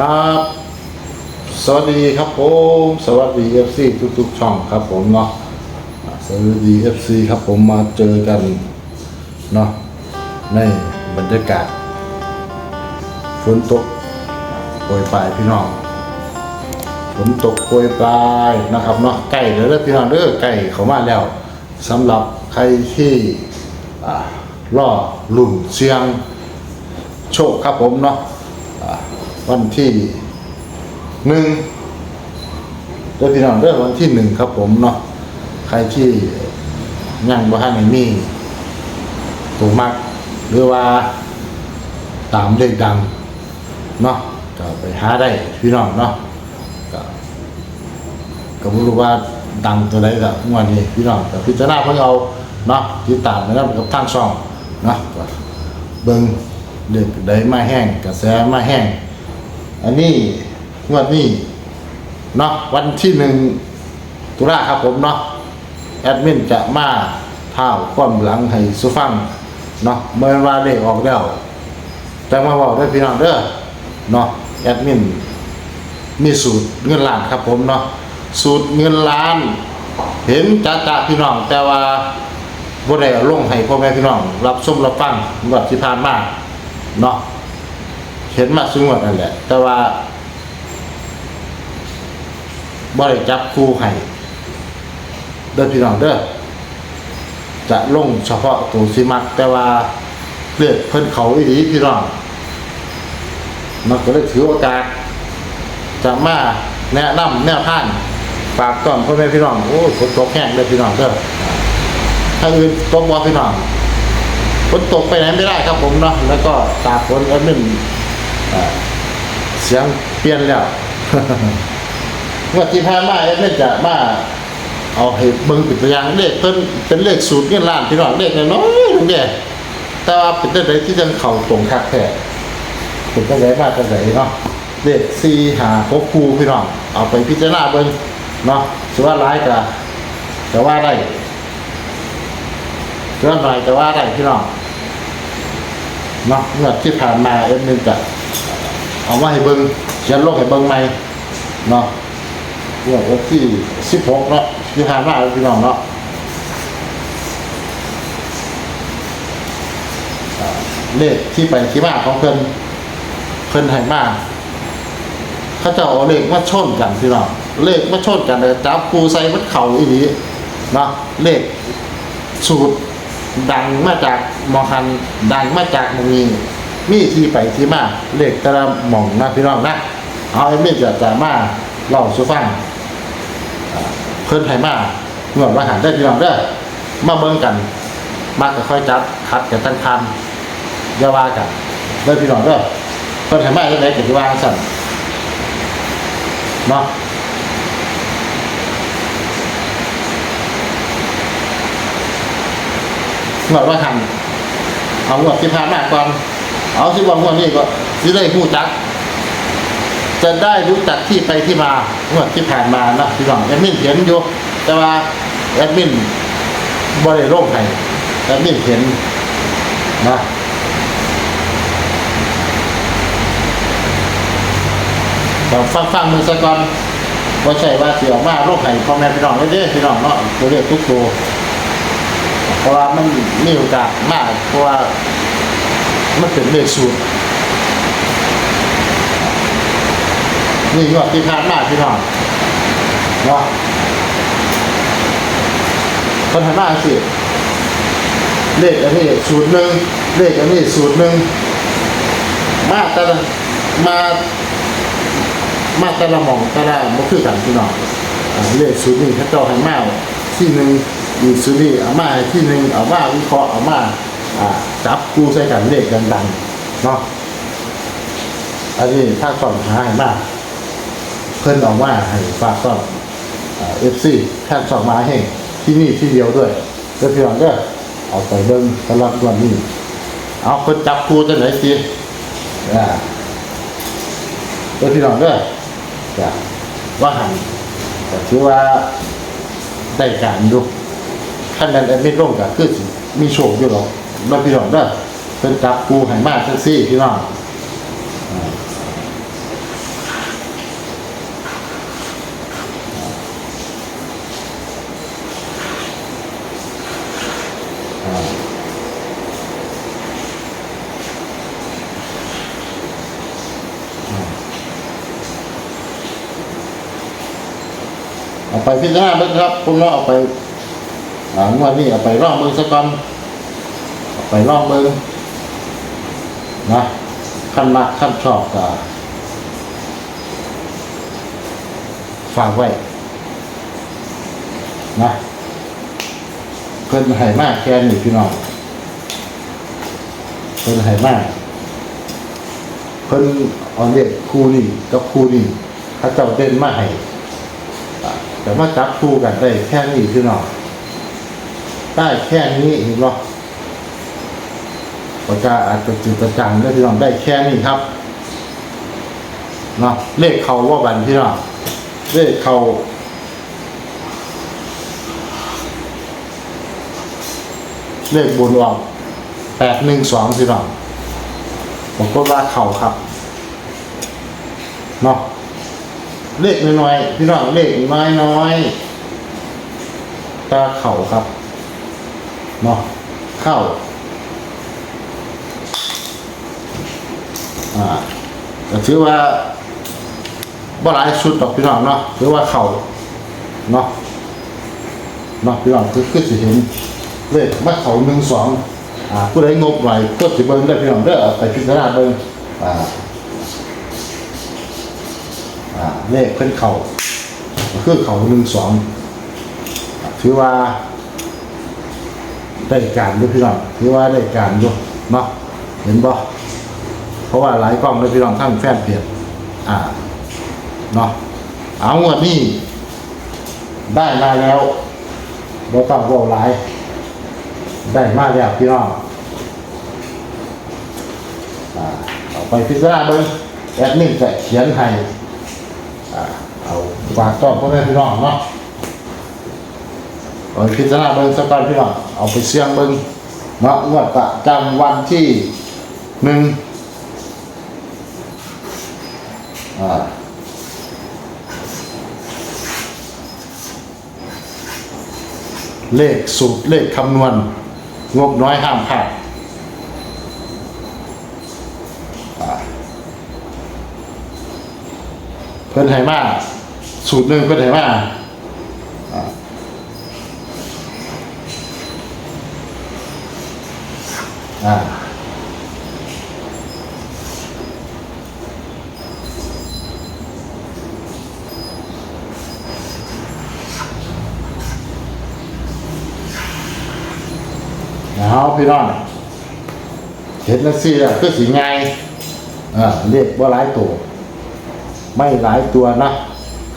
ครับ สวัสดีครับผม สวัสดี FC ทุกๆ ช่องครับผมเนาะสวัสดี FC ครับผมมาเจอกันเนาะในบรรยากาศฝนตกโปรยปลายพี่น้องฝนตกโปรยปลายนะครับเนาะใกล้แล้วเด้อพี่น้องเด้อใกล้เข้ามาแล้วสำหรับใครที่อ่อลุ่นเสียงโชคครับผมเนาะ วันที่หนึ่งเด้อพี่น้องเด้อวันที่หนึ่งครับผมเนาะใครที่ยังบ่ทันได้มีตัวมัก หรือว่าตามเลขดังเนาะก็ไปหาได้พี่น้องเนาะก็ก็บ่รู้ว่าดังตัวไหนก็งวดนี้พี่น้องก็พิจารณาเพิ่งเอาเนาะติดตามนะครับกับทางช่องเนาะเบิงเด็กได้มาแห้งกระแสมาแห้ง อันนี้งวดนี้เนาะวันที่หนึ่งตุลาครับผมเนาะแอดมินจะมาเท้าความหลังให้สุฟังเนาะเมื่อว่าเลขออกแล้วแต่มาบอกได้พี่น้องเด้อเนาะแอดมินมีสูตรเงินล้านครับผมเนาะสูตรเงินล้าน เห็นจ้าจ้าพี่น้อง แต่ว่าบ่ได้ลงให้พ่อแม่พี่น้อง รับชมรับฟังงวดที่ผ่านมาเนาะ เห็นมาซึ่งวดนั่นแหละ แต่ว่าบ่ได้จับคู่ให้เด้อพี่น้องเด้อจะลงเฉพาะตัวสิมัก แต่ว่าเลือกเพิ่นเขาอีหลีพี่น้องมันก็เลยถือโอกาสจะมาแนะนำแนวทางฝากต้อนพ่อแม่พี่น้องโอ้ฝนตกแห้งเด้อพี่น้องเด้อถ้าอื่นตกบอพี่น้องฝนตกไปไหนไม่ได้ครับผมเนาะแล้วก็ตากฝนอดมินเอ่อ เสียงเปลี่ยนแล้วเมื่อที่ผ่านมาแอดมินจะมาเอาให้เบิ่งเป็นตัวอย่างเลขเพิ่นเป็นเลขสูตรเงินล้านพี่น้องเลขน้อยๆเด้แต่ว่าเป็นตัวใดที่จังเข้าตรงคักแท้เป็นตัวใดมาตัวใดเนาะเลข4 5 6คู่พี่น้องเอาไปพิจารณาเบิ่งเนาะสิว่าหลายก็ก็ว่าได้เรื่องหน่อยแต่ว่าอะไรพี่น้องเนาะเมื่อที่ผ่านมาเอ็มนึงจะ เอามาให้เบิ้งเขียนลงให้เบิ้งใหม่เนาะเมื่อวันที่สิบหกเนาะที่ผ่านมาพี่น้องเนาะเลขที่ไปที่มาของเพิ่นเพิ่นให้มาเขาจะเอาเลขมาชนกันพี่น้องเลขมาชนกันเลยจับคูใส่มัดเข่าอีนี้เนาะเลขสูตรดังมาจากมอคันดังมาจากมองมี มีที่ไปที่มาเลขแต่ละหม่องนะพี่น้องนะเอาไอ้ไม่จะจะมาเล่าสู่ฟังเพิ่นไทยมาเงื่อนว่าหันได้พี่น้องเด้อมาเบิ่งกัน มาก็ค่อยจัดคัดกันตั้งคันยาว่ากันเด้อพี่น้องเด้อเพิ่นไทยมาจังได๋ก็สิว่าสั่นเนาะงวดว่าทันเอางวดที่ผ่านมาก่อน เอาที่ว่างวดนี้ก็สิได้รู้จัก จะได้รู้จักที่ไปที่มางวดที่ผ่านมานะพี่น้องแอดมินเห็นอยู่แต่ว่าแอดมินบ่ได้ลงให้แอดมินเห็นนะต้องฟังฟังมือซะก่อนว่าใช่ว่าเสิออกมาโรคไห้พ่อแม่พี่น้องเด้อพี่น้องเนาะตัวเลขทุกตัวเพราะว่ามันมีโอกาสมากเพราะว่า มันเป็นเลขสูตรนี่ยอดที่ผ่านมาพี่น้องเนาะปัญหานสิเลขอันนี้สูตรหนึ่งเลขอันนี้สูตรหนึ่งมาแต่ละมามาแต่ละหมองแต่ละบ่คือกันพี่น้องเลขสูตรนี้เขาเจ้าให้มาที่หนึ่งอีกสูตรนี้เอามาที่หนึ่งเอามาวิเคราะห์เอามา อ่าจับคู่ใส่กันเลขดังๆเนาะอันนี้ถ้าสอนหาให้มาก เพิ่นออกมาให้ฝากต้อนเอฟซีแทนสองมาให้ที่นี่ที่เดียวด้วยเพื่อพี่น้องก็เอาไปเบิ้งสำหรับวันนี้ เอาเพิ่นจับคู่จังไหนสิอ่าเพื่อพี่น้องก็จะว่าหันก็ถือว่าได้การอยู่ขั้นนั้นแอดมิดลงก็คือมีโชคอยู่หรอก เาะพี่น้องเด้อเป็นจับกูให้มากจังซี่พี่น้องเอาไปพิจารณาเบิ่งครับคุณเนาะเอาไปงวดนี้เอาไปรอบเบิ่งซะก่อน ไปรองเบิ่งนะขั้นมักขั้นชอบก็ฝากไว้นะเพิ่นให้มากแค่นี้พี่น้องเพิ่นให้มากเพิ่นเอาเด็กคู่นี่กับคู่นี่ถ้าเจ้าเด่นมาให้แต่มาจับคู่กันได้แค่นี้พี่น้องได้แค่นี้เห็นบ่ ประกาอาจจะจุดประจังได้พี่น้องได้แค่นี้ครับเนาะเลขเขาว่าบันพี่น้องเลขเขาเลขบนออกแปดหนึ่งสองพี่น้องผมก็ว่าเข่าครับเนาะเลขน้อยๆพี่น้องเลขน้อยน้อยๆตาเข่าครับเนาะเข้า อ่าก็ถือว่าบ่หลายชุดดอกพี่น้องเนาะถือว่าเข่าเนาะเนาะพี่น้องคือคือสิเห็นเลขมาเข่าหนึ่งสองอ่าผู้ใดงบหน่อยก็สิเบิ้งได้พี่น้องเด้อไปพิจารณาเบิ้งอ่าอ่าเลขเพิ่นเขาก็คือเข่าหนึ่งสองถือว่าได้การด้วยพี่น้องถือว่าได้การด้วยเนาะเห็นบ่ เพราะว่าหลายกล้องเลยพี่น้องทั้งแฟนเพจอ่าเนาะเอางวดนี้ได้มาแล้วบ่ต้องเว้าหลายได้มาแล้วพี่น้องอ่าเอาไปพิจารณาเบิ้งแอดมินจะเขียนให้อ่าเอาฝากต้อนพ่อแม่พี่น้องเนาะเอาไปพิจารณาเบิ้งสักตอนพี่น้องเอาไปเสี่ยงเบิ้งเนาะงวดประจำวันที่หนึ่งอ่า เลขสูตรเลขคำนวณ งบน้อยห้ามพลาดเพิ่นให้มาสูตรหนึ่งเพิ่นให้มาอ่าอ่าเอา พี่น้องเห็นแล้วสิอะคือสีไงอ่าเรียกว่าหลายตัว ไม่หลายตัวนะ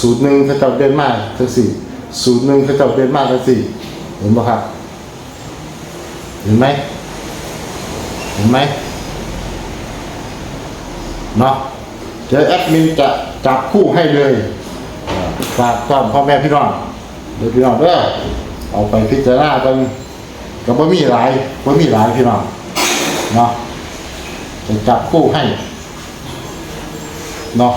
สูตรหนึ่งเขาเจ้าเด่นมากทั้งสี่สูตรหนึ่งเขาเจ้าเด่นมากทั้งสี่เห็นไหมครับ เห็นไหมเห็นไหมเนาะเดี๋ยวแอดมินจะจับคู่ให้เลยฝากตอนพ่อแม่พี่น้องเดี๋ยวพี่น้องเด้อเอาไปพิจารณากัน ก็บ่มีหลายบ่มีหลายพี่น้องเนาะจะจับคู่ให้เนาะ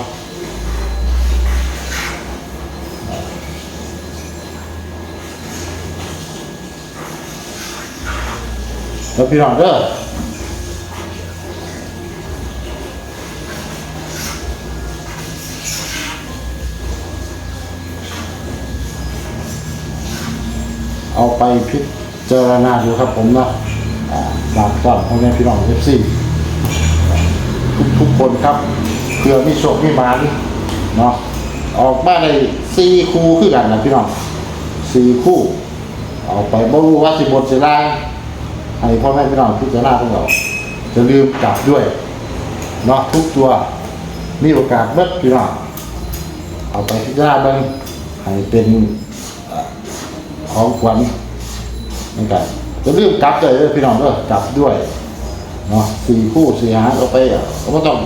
แล้วพี่น้องเด้อเอาไปพิ จารณาดูครับผมเนาะอ่าฝากก่อนพ่อแม่พี่น้องเอฟซีทุกทุกคนครับเพื่อมีโชคมีหมานเนาะออกมาได้สี่คู่คือกันนะพี่น้องสี่คู่เอาไปบ่รู้ว่าสิบนสิล่างให้พ่อแม่พี่น้องพิจารณาของเราจะลืมกลับด้วยเนาะทุกตัวมีโอกาสเบิดพี่น้องเอาไปพิจารณาเบิ่งให้เป็นของขวัญ มือนกันจะลืมกลับเลยพี่น้องก็กลับด้วยเนาะสี่คู่สี่หางเอาไปอะก็ไม่ต้อง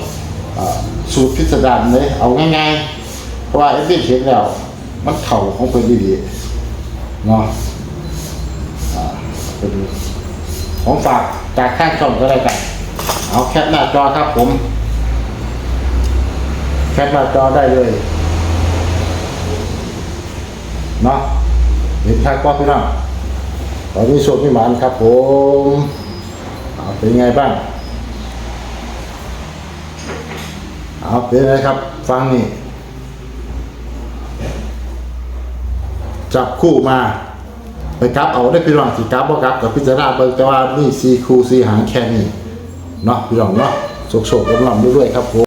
อสูตรพิสดารเลยเอาง่ายๆเพราะว่าเอฟซีเช็คแล้ว มันเข่าของเป็นดีๆเนาะเป็นของฝากจากข้างช่องก็ได้กันเอาแคปหน้าจอครับผม แคปหน้าจอได้เลยเนาะเห็นทักก็พี่น้อง อนนี้โชคพิมานครับผมเอาเป็นไงบ้างเอาเป็นไงครับ ฟังนี่ จับคู่มา ไปกลับเอาได้พี่น้องสิกลับบ่กลับกับพิจารณาเบิ่งแต่ว่านี่ซีคูซีหางแค่นี้เนาะพี่น้องเนาะโชคๆกำลังด้วยครับผม